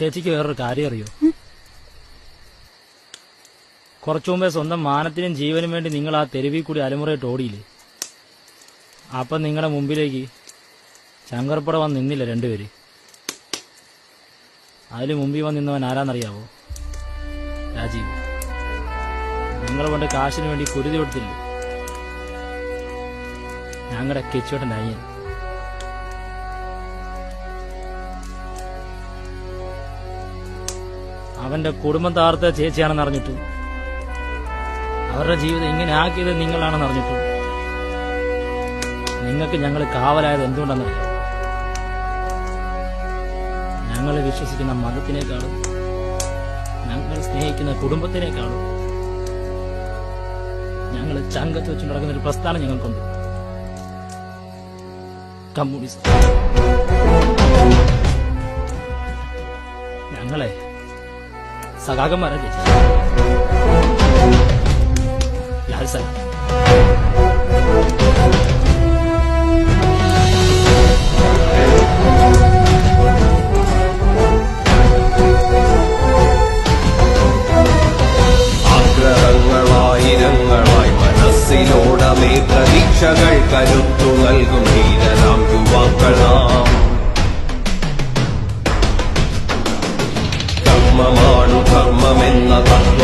ചേച്ചിക്ക് വേറൊരു കാര്യം അറിയോ? കുറച്ചു മുമ്പേ സ്വന്തം മാനത്തിനും ജീവനും വേണ്ടി നിങ്ങൾ ആ തെരുവിൽ കൂടി അലമുറയിട്ട് ഓടിയില്ലേ? അപ്പൊ നിങ്ങളുടെ മുമ്പിലേക്ക് ശങ്കർപ്പട വന്ന് നിന്നില്ല രണ്ടുപേര്? അതിൽ മുമ്പിൽ വന്ന് നിന്നവൻ ആരാന്നറിയാവോ? രാജീവ്. നിങ്ങൾ കൊണ്ട് കാശിന് വേണ്ടി കുരുതി കൊടുത്തില്ലേ? ഞങ്ങളുടെ കെച്ചുവേട്ടൻ അയ്യൻ അവന്റെ കുടുംബം താർത്ത ചേച്ചിയാണെന്ന് അറിഞ്ഞിട്ടു. അവരുടെ ജീവിതം ഇങ്ങനെ ആക്കിയത് നിങ്ങളാണെന്ന് അറിഞ്ഞിട്ടു. നിങ്ങൾക്ക് ഞങ്ങൾ കാവലായത് എന്തുകൊണ്ടെന്നറിയാം? ഞങ്ങൾ വിശ്വസിക്കുന്ന മതത്തിനേക്കാളും ഞങ്ങൾ സ്നേഹിക്കുന്ന കുടുംബത്തിനേക്കാളും ഞങ്ങൾ ചങ്കത്ത് വെച്ച് നടക്കുന്ന ഒരു പ്രസ്ഥാനം ഞങ്ങൾക്കുണ്ട്. കമ്മ്യൂണിസ്റ്റ്. സഖാക്കന്മാരാ ചേച്ചി ലാൽ സാർ. ആഗ്രഹങ്ങളായിരങ്ങളായി മനസ്സിലോടമേ പ്രതീക്ഷകൾ കരുത്തു നൽകും ധീരനാം യുവാക്കളാ. Allah'ım ennallah